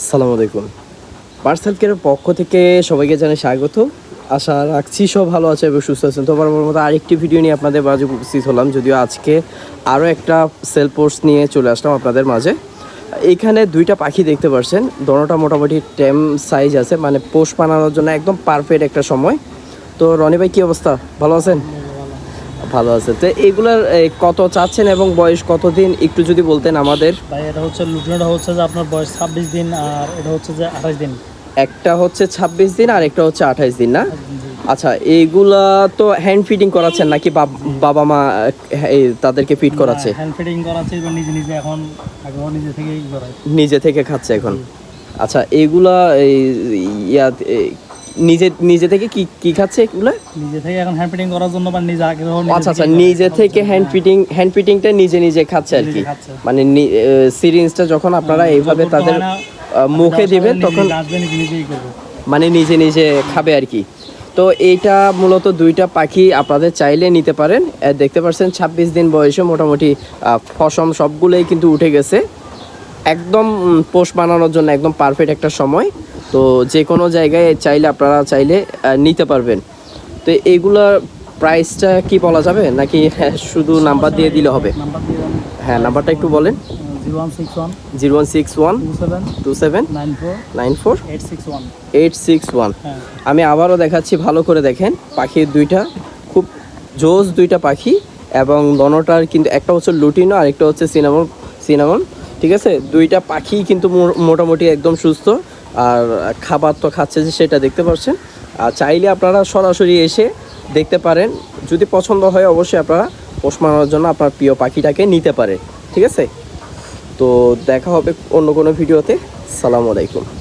আসসালামু আলাইকুম। পার্সেল কেয়ারের পক্ষ থেকে সবাইকে জানাই স্বাগত। আশা রাখছি সব ভালো আছে এবং সুস্থ আছেন। তো বরাবর মতো আরেকটি ভিডিও নিয়ে আপনাদের মাঝে উপস্থিত হলাম। যদিও আজকে আরও একটা সেল পোস্ট নিয়ে চলে আসলাম আপনাদের মাঝে। এখানে দুইটা পাখি দেখতে পাচ্ছেন দোনোটা মোটামুটি টেম সাইজ আছে। মানে পোষ বানানোর জন্য একদম পারফেক্ট একটা সময়। তো রনি ভাই, কী অবস্থা? ভালো আছেন? ভালো আছে। তো এগুলার কত চাচ্ছেন এবং বয়স কতদিন? একটু যদি বলতেন আমাদের। ভাই এটা হচ্ছে লুটিনোটা হচ্ছে যে আপনার বয়স ছাব্বিশ দিন আর এটা হচ্ছে যে আঠাশ দিন। একটা হচ্ছে ছাব্বিশ দিন আর একটা হচ্ছে আঠাইশ দিন না? আচ্ছা এইগুলা তো হ্যান্ড ফিটিং করাচ্ছেন নাকি বাবা মা তাদেরকে ফিট করাচ্ছে? হ্যান্ড ফিটিং করাচ্ছে নিজে নিজে এখন নিজে করায়। নিজে থেকে খাচ্ছে এখন। আচ্ছা এইগুলা এই, ইয়া নিজে নিজে থেকে কি কি খাচ্ছে এগুলা? নিজে থেকে এখন হ্যান্ড ফিটিং করার জন্য বা নিজে আগে আচ্ছা আচ্ছা নিজে থেকে হ্যান্ড ফিটিং হ্যান্ড ফিটিংটা নিজে নিজে খাচ্ছে আর কি। মানে সিরিঞ্জটা যখন আপনারা এইভাবে তাদের মুখে দিবেন তখন নিজে মানে নিজে নিজে খাবে আর কি। তো এইটা মূলত দুইটা পাখি আপনাদের চাইলে নিতে পারেন। দেখতে পাচ্ছেন ছাব্বিশ দিন বয়সে মোটামুটি আহ, ফসম সবগুলোই কিন্তু উঠে গেছে। একদম পোষ বানানোর জন্য একদম পারফেক্ট একটা সময়। তো যে কোনো জায়গায় চাইলে আপনারা চাইলে নিতে পারবেন। তো এইগুলোর প্রাইসটা কি বলা যাবে? নাকি হ্যাঁ, শুধু নাম্বার দিয়ে দিলে হবে? হ্যাঁ নাম্বারটা একটু বলেন। Zero one six one. Two seven. Nine four. Eight six one. আমি আবারও দেখাচ্ছি ভালো করে দেখেন। পাখির দুইটা খুব জোস দুইটা পাখি এবং দনোটার কিন্তু একটা হচ্ছে লুটিনো আর একটা হচ্ছে সিনামন সিনামন। ঠিক আছে? দুইটা পাখি কিন্তু মোটামুটি একদম সুস্থ। আর খাবার তো খাচ্ছে যে সেটা দেখতে পাচ্ছেন। আর চাইলে আপনারা সরাসরি এসে দেখতে পারেন। যদি পছন্দ হয় অবশ্যই আপনারা পোষ মানানোর জন্য আপনার প্রিয় পাখিটাকে নিতে পারে। ঠিক আছে? তো দেখা হবে অন্য কোনো ভিডিওতে। সালামু আলাইকুম।